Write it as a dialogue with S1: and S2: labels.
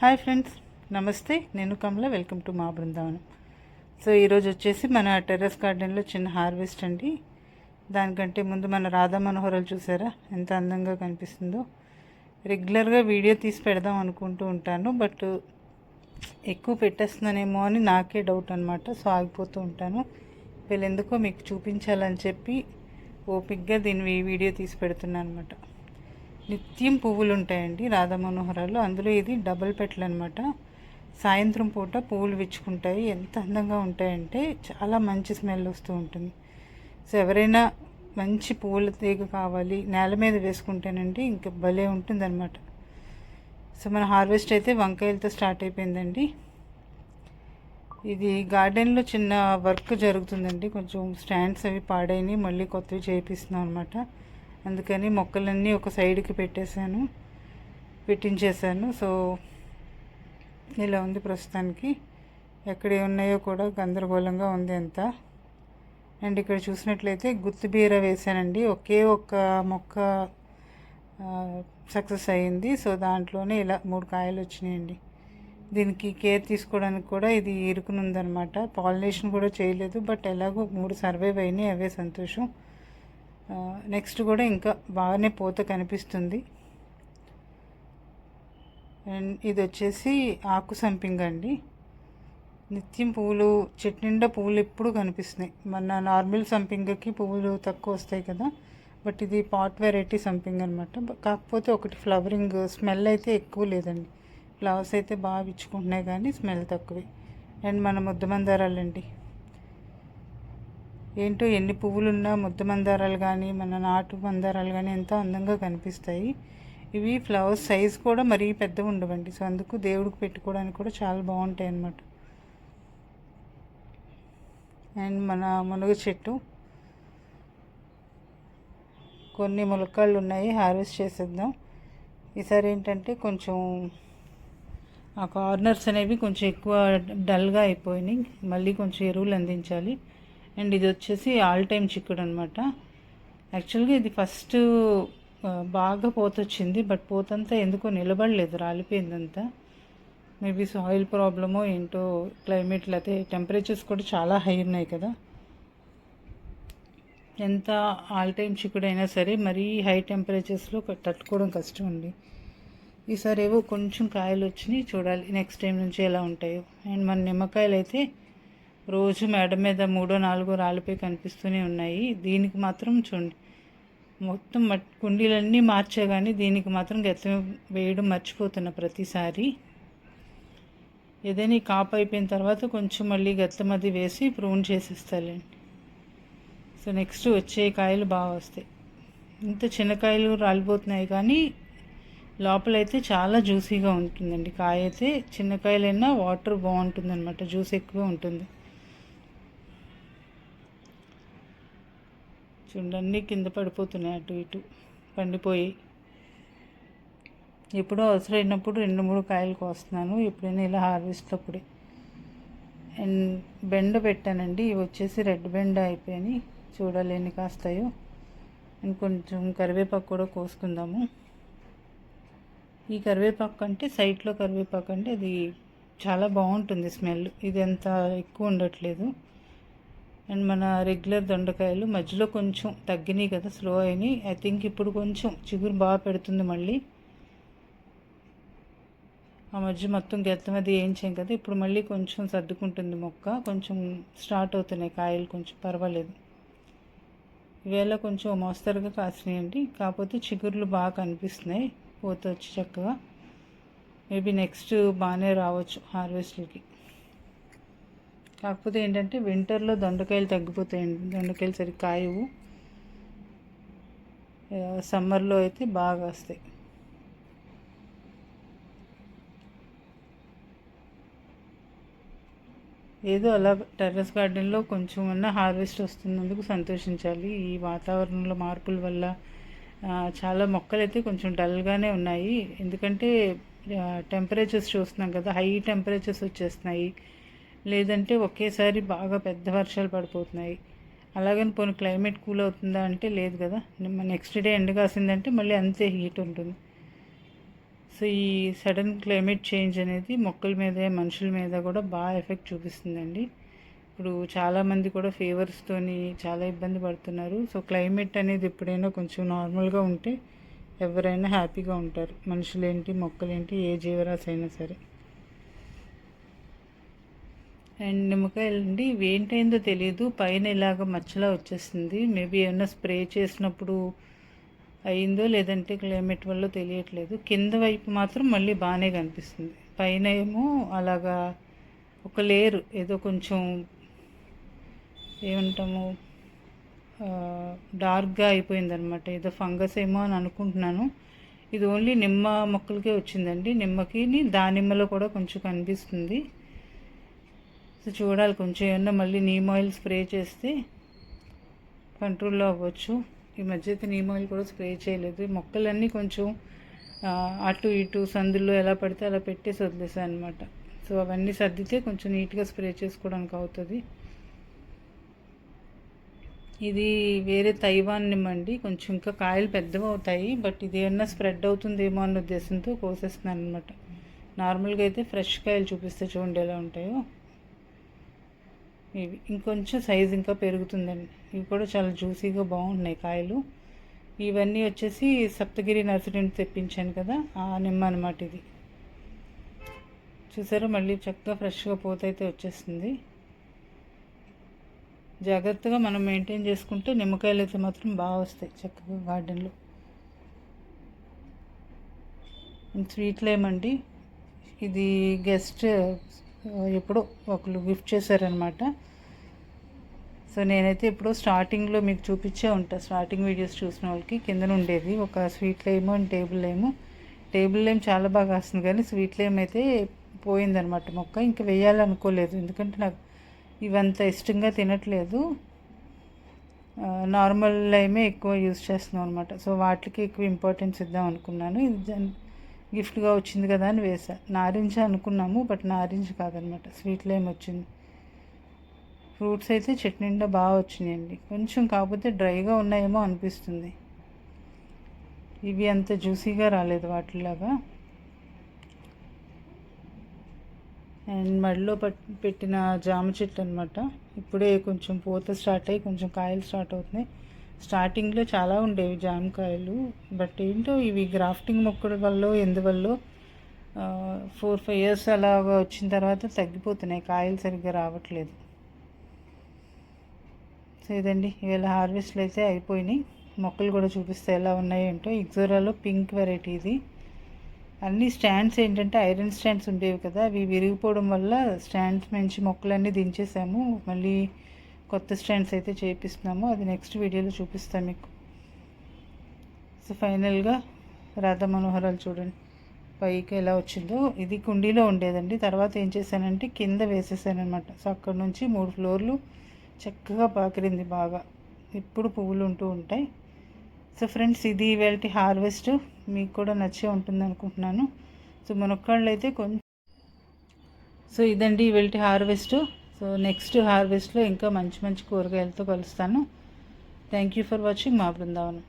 S1: Hi friends నమస్తే. నేను కమల welcome to మా బృందావనం. సో ఈరోజు వచ్చేసి మన టెర్రస్ గార్డెన్లో చిన్న హార్వెస్ట్ అండి. దానికంటే ముందు మన రాధా మనోహరాలు చూసారా? ఎంత అందంగా కనిపిస్తుందో. రెగ్యులర్గా వీడియో తీసి పెడదాం అనుకుంటూ ఉంటాను బట్ ఎక్కువ పెట్టేస్తున్నానేమో అని నాకే డౌట్ అనమాట సో ఆగిపోతూ ఉంటాను. వీళ్ళెందుకో మీకు చూపించాలని చెప్పి ఓపిక్గా దీన్ని వీడియో తీసి పెడుతున్నాను అనమాట నిత్యం పువ్వులు ఉంటాయండి రాధా మనోహరాలు. అందులో ఇది డబుల్ పెట్లు అనమాట సాయంత్రం పూట పువ్వులు విచ్చుకుంటాయి. ఎంత అందంగా ఉంటాయంటే చాలా మంచి స్మెల్ వస్తూ ఉంటుంది. సో ఎవరైనా మంచి పువ్వుల తీగ కావాలి నేల మీద వేసుకుంటేనండి ఇంకా భలే ఉంటుందన్నమాట. సో మన హార్వెస్ట్ అయితే వంకాయలతో స్టార్ట్ అయిపోయిందండి. ఇది గార్డెన్లో చిన్న వర్క్ జరుగుతుందండి. కొంచెం స్టాండ్స్ అవి పాడైనవి మళ్ళీ కొత్తవి చేపిస్తున్నాం అనమాట అందుకని మొక్కలన్నీ ఒక సైడ్కి పెట్టేశాను పెట్టించేశాను. సో ఇలా ఉంది ప్రస్తుతానికి. ఎక్కడ ఉన్నాయో కూడా గందరగోళంగా ఉంది అంతా. అండ్ ఇక్కడ చూసినట్లయితే గుత్తి బీర వేసానండి ఒకే ఒక్క మొక్క సక్సెస్ అయ్యింది. సో దాంట్లోనే ఇలా మూడు కాయలు వచ్చినాయండి. దీనికి కేర్ తీసుకోవడానికి కూడా ఇది ఇరుకునుందనమాట. పాలినేషన్ కూడా చేయలేదు. బట్ ఎలాగో మూడు సర్వైవ్ అయినాయి. అవే సంతోషం. నెక్స్ట్ కూడా ఇంకా బాగానే పూత కనిపిస్తుంది. అండ్ ఇది వచ్చేసి ఆకు సంపింగ్ అండి. నిత్యం పువ్వులు చెట్టు నిండా పువ్వులు ఎప్పుడు కనిపిస్తున్నాయి. మన నార్మల్ సంపింగకి పువ్వులు తక్కువ వస్తాయి కదా. బట్ ఇది పాట్ వెరైటీ సంపింగ్ అనమాట కాకపోతే ఒకటి ఫ్లవరింగ్ స్మెల్ అయితే ఎక్కువ లేదండి. ఫ్లవర్స్ అయితే బాగా ఇచ్చుకుంటున్నాయి కానీ స్మెల్ తక్కువే. అండ్ మన ముద్దమందారాలండి. ఏంటో ఎన్ని పువ్వులున్నా ముద్ద మందారాలు కానీ మన నాటు మందారాలు కానీ ఎంతో అందంగా కనిపిస్తాయి. ఇవి ఫ్లవర్స్ సైజ్ కూడా మరీ పెద్దగా ఉండవండి. సో అందుకు దేవుడికి పెట్టుకోవడానికి కూడా చాలా బాగుంటాయి అన్నమాట. అండ్ మన మునగ చెట్టు. కొన్ని ములక్కాళ్ళు ఉన్నాయి. హార్వెస్ట్ చేసేద్దాం. ఈసారి ఏంటంటే కొంచెం ఆ కార్నర్స్ అనేవి కొంచెం ఎక్కువ డల్గా అయిపోయినాయి. మళ్ళీ కొంచెం ఎరువులు అందించాలి. అండ్ ఇది వచ్చేసి ఆల్ టైమ్ చిక్కుడు అనమాట యాక్చువల్గా ఇది ఫస్ట్ బాగా పోతొచ్చింది బట్ పోతంతా ఎందుకో నిలబడలేదు రాలిపోయిందంతా. మేబీ సాయిల్ ప్రాబ్లమో ఏంటో క్లైమేట్ లేకపోతే టెంపరేచర్స్ కూడా చాలా హై ఉన్నాయి కదా. ఎంత ఆల్ టైమ్ చిక్కుడు అయినా సరే మరీ హై టెంపరేచర్స్లో తట్టుకోవడం కష్టం అండి. ఈసారి ఏవో కొంచెం కాయలు వచ్చినాయి చూడాలి నెక్స్ట్ టైం నుంచి ఎలా ఉంటాయో. అండ్ మన నిమ్మకాయలు అయితే రోజు మెడ మీద మూడో నాలుగో రాళ్ళపై కనిపిస్తూనే ఉన్నాయి. దీనికి మాత్రం చూడండి. మొత్తం మట్ కుండీలన్నీ మార్చా కానీ దీనికి మాత్రం గెత్తం వేయడం మర్చిపోతున్నా ప్రతిసారి. ఏదైనా కాపు అయిపోయిన తర్వాత కొంచెం మళ్ళీ గత్తమది వేసి ప్రూన్ చేసేస్తాలండి. సో నెక్స్ట్ వచ్చే కాయలు బాగా వస్తాయి. ఇంత చిన్న కాయలు రాలిపోతున్నాయి కానీ లోపలైతే చాలా జ్యూసీగా ఉంటుందండి. కాయ అయితే చిన్న కాయలైనా వాటర్ బాగుంటుంది అనమాట జ్యూస్ ఎక్కువ ఉంటుంది. చూడండి కింద పడిపోతున్నాయి అటు ఇటు. పండిపోయి. ఎప్పుడో అవసరమైనప్పుడు రెండు మూడు కాయలు కోస్తున్నాను ఎప్పుడైనా ఇలా హార్వెస్ట్ అప్పుడే. అండ్ బెండ పెట్టానండి. ఇవి వచ్చేసి రెడ్ బెండ అయిపోయినాయి. చూడలేని కాస్తాయో. అండ్ కొంచెం కరివేపాకు కూడా కోసుకుందాము. ఈ కరివేపాకు అంటే సైట్లో కరివేపాకు అంటే అది చాలా బాగుంటుంది స్మెల్. ఇది ఎంత ఎక్కువ ఉండట్లేదు. అండ్ మన రెగ్యులర్ దొండకాయలు మధ్యలో కొంచెం తగ్గినాయి కదా స్లో అయినాయి. ఐ థింక్ ఇప్పుడు కొంచెం చిగురు బాగా పెడుతుంది మళ్ళీ. ఆ మధ్య మొత్తం గెత్తం అది వేయించాం కదా ఇప్పుడు మళ్ళీ కొంచెం సర్దుకుంటుంది మొక్క. కొంచెం స్టార్ట్ అవుతున్నాయి కాయలు కొంచెం పర్వాలేదు. ఈవేళ కొంచెం మోస్తరుగా కాసినాయండి. కాకపోతే చిగుర్లు బాగా కనిపిస్తున్నాయి పోతే వచ్చి చక్కగా. మేబీ నెక్స్ట్ బాగానే రావచ్చు హార్వెస్ట్లకి కాకపోతే ఏంటంటే వింటర్లో దొండకాయలు తగ్గిపోతాయండి దొండకాయలు సరిగ్గా కాయవు. సమ్మర్లో అయితే బాగా వస్తాయి. ఏదో అలా టెర్రస్ గార్డెన్లో కొంచెం అన్న హార్వెస్ట్ వస్తున్నందుకు సంతోషించాలి. ఈ వాతావరణంలో మార్పుల వల్ల చాలా మొక్కలు అయితే కొంచెం డల్గానే ఉన్నాయి. ఎందుకంటే టెంపరేచర్స్ చూస్తున్నాం కదా హై టెంపరేచర్స్ వచ్చేస్తున్నాయి. లేదంటే ఒకేసారి బాగా పెద్ద వర్షాలు పడిపోతున్నాయి. అలాగని పోనీ క్లైమేట్ కూల్ అవుతుందా అంటే లేదు కదా. నెక్స్ట్ డే ఎండ కాసిందంటే మళ్ళీ అంతే హీట్ ఉంటుంది. సో ఈ సడన్ క్లైమేట్ చేంజ్ అనేది మొక్కల మీద మనుషుల మీద కూడా బాగా ఎఫెక్ట్ చూపిస్తుందండి. ఇప్పుడు చాలామంది కూడా ఫీవర్స్తోని చాలా ఇబ్బంది పడుతున్నారు. సో క్లైమేట్ అనేది ఎప్పుడైనా కొంచెం నార్మల్గా ఉంటే ఎవరైనా హ్యాపీగా ఉంటారు. మనుషులేంటి మొక్కలేంటి ఏ జీవరాశి అయినా సరే. అండ్ నిమ్మకాయలు అండి ఇవి ఏంటైందో తెలియదు పైన ఇలాగ మచ్చలా వచ్చేస్తుంది మేబీ ఏమన్నా స్ప్రే చేసినప్పుడు అయిందో లేదంటే క్లైమేట్ వల్ల తెలియట్లేదు. కింద వైపు మాత్రం మళ్ళీ బాగానే కనిపిస్తుంది. పైన ఏమో అలాగా ఒక లేరు ఏదో కొంచెం ఏమంటాము డార్క్గా అయిపోయిందనమాట. ఏదో ఫంగస్ ఏమో అని అనుకుంటున్నాను. ఇది ఓన్లీ నిమ్మ మొక్కలకే వచ్చిందండి. నిమ్మకి దానిమ్మలో కూడా కొంచెం కనిపిస్తుంది. సో చూడాలి. కొంచెం ఏమన్నా మళ్ళీ నీమ్ ఆయిల్ స్ప్రే చేస్తే కంట్రోల్లో అవ్వచ్చు. ఈ మధ్య అయితే నీమ్ ఆయిల్ కూడా స్ప్రే చేయలేదు. మొక్కలన్నీ కొంచెం అటు ఇటు సందుల్లో ఎలా పడితే అలా పెట్టేసి వదిలేసాను అనమాట సో అవన్నీ సర్దితే కొంచెం నీట్గా స్ప్రే చేసుకోవడానికి అవుతుంది. ఇది వేరే తైవాన్ నిమ్మండి కొంచెం ఇంకా కాయలు పెద్దవి అవుతాయి. బట్ ఇది ఏమన్నా స్ప్రెడ్ అవుతుందేమో అన్న ఉద్దేశంతో కోసేస్తున్నాను అనమాట నార్మల్గా అయితే ఫ్రెష్ కాయలు చూపిస్తే చూడండి ఎలా ఉంటాయో. ఇవి ఇంకొంచెం సైజు ఇంకా పెరుగుతుందండి. ఇవి కూడా చాలా జ్యూసీగా బాగున్నాయి కాయలు. ఇవన్నీ వచ్చేసి సప్తగిరి నర్సరీ తెప్పించాను కదా ఆ నిమ్మ అనమాట ఇది. చూసారా మళ్ళీ చక్కగా ఫ్రెష్గా పూత అయితే వచ్చేస్తుంది. జాగ్రత్తగా మనం మెయింటైన్ చేసుకుంటే నిమ్మకాయలు అయితే మాత్రం బాగా వస్తాయి చక్కగా గార్డెన్లో స్వీట్ లేమండి ఇది గెస్ట్ ఎప్పుడో ఒకరు గిఫ్ట్ చేశారనమాట సో నేనైతే ఇప్పుడు స్టార్టింగ్లో మీకు చూపించే ఉంటా. స్టార్టింగ్ వీడియోస్ చూసిన వాళ్ళకి కింద ఉండేది. ఒక స్వీట్ లేము అండ్ టేబుల్ లేము. టేబుల్ ఏం చాలా బాగా వస్తుంది కానీ స్వీట్ లేమ్ అయితే పోయిందనమాట మొక్క. ఇంకా వేయాలనుకోలేదు. ఎందుకంటే నాకు ఇవంత ఇష్టంగా తినట్లేదు. నార్మల్ లైమే ఎక్కువ యూజ్ చేస్తున్నాం అనమాట సో వాటికి ఎక్కువ ఇంపార్టెన్స్ ఇద్దాం అనుకున్నాను. ఇది గిఫ్ట్గా వచ్చింది కదా అని వేసా నారింజ అనుకున్నాము బట్ నారింజ కాదనమాట. స్వీట్ లైమ్ వచ్చింది ఫ్రూట్స్ అయితే చెట్టు బాగా వచ్చినాయండి. కొంచెం కాకపోతే డ్రైగా ఉన్నాయేమో అనిపిస్తుంది. ఇవి అంత జ్యూసీగా రాలేదు వాటిలాగా. అండ్ మడిలో పెట్టిన జామ చెట్టు అనమాట ఇప్పుడే కొంచెం పూత స్టార్ట్ అయ్యి కొంచెం కాయలు స్టార్ట్ అవుతున్నాయి. స్టార్టింగ్లో చాలా ఉండేవి జామకాయలు. బట్ ఏంటో ఇవి గ్రాఫ్టింగ్ మొక్కల వల్ల ఎందువల్ల ఫోర్ ఫైవ్ ఇయర్స్ అలాగా వచ్చిన తర్వాత తగ్గిపోతున్నాయి. కాయలు సరిగ్గా రావట్లేదు. సో ఇదండి. ఇవాళ హార్వెస్ట్లు అయితే అయిపోయినాయి. మొక్కలు కూడా చూపిస్తే ఎలా ఉన్నాయంటో. ఇగ్జోరాలో పింక్ వెరైటీ ఇది. అన్ని స్టాండ్స్ ఏంటంటే ఐరన్ స్టాండ్స్ ఉండేవి కదా. అవి విరిగిపోవడం వల్ల స్టాండ్స్ మంచి మొక్కలన్నీ దించేసాము. మళ్ళీ కొత్త స్టాండ్స్ అయితే చేపిస్తున్నాము. అది నెక్స్ట్ వీడియోలో చూపిస్తాం మీకు. సో ఫైనల్గా రాధా మనోహరాలు చూడండి. పైకి ఎలా వచ్చిందో. ఇది కుండీలో ఉండేదండి. తర్వాత ఏం చేశానంటే కింద వేసేసాను అనమాట సో అక్కడ నుంచి మూడు ఫ్లోర్లు చక్కగా పాకిరింది బాగా. ఎప్పుడు పువ్వులు ఉంటూ ఉంటాయి. సో ఫ్రెండ్స్ ఇది ఇవాళ హార్వెస్ట్. మీకు కూడా నచ్చే ఉంటుంది అనుకుంటున్నాను. సో మునక్కాళ్ళు అయితే కొంచెం సో ఇదండి ఇవాళ హార్వెస్ట్. సో నెక్స్ట్ హార్వెస్ట్లో ఇంకా మంచి మంచి కూరగాయలతో కలుస్తాను. థ్యాంక్ యూ ఫర్ వాచింగ్ మా బృందావనం.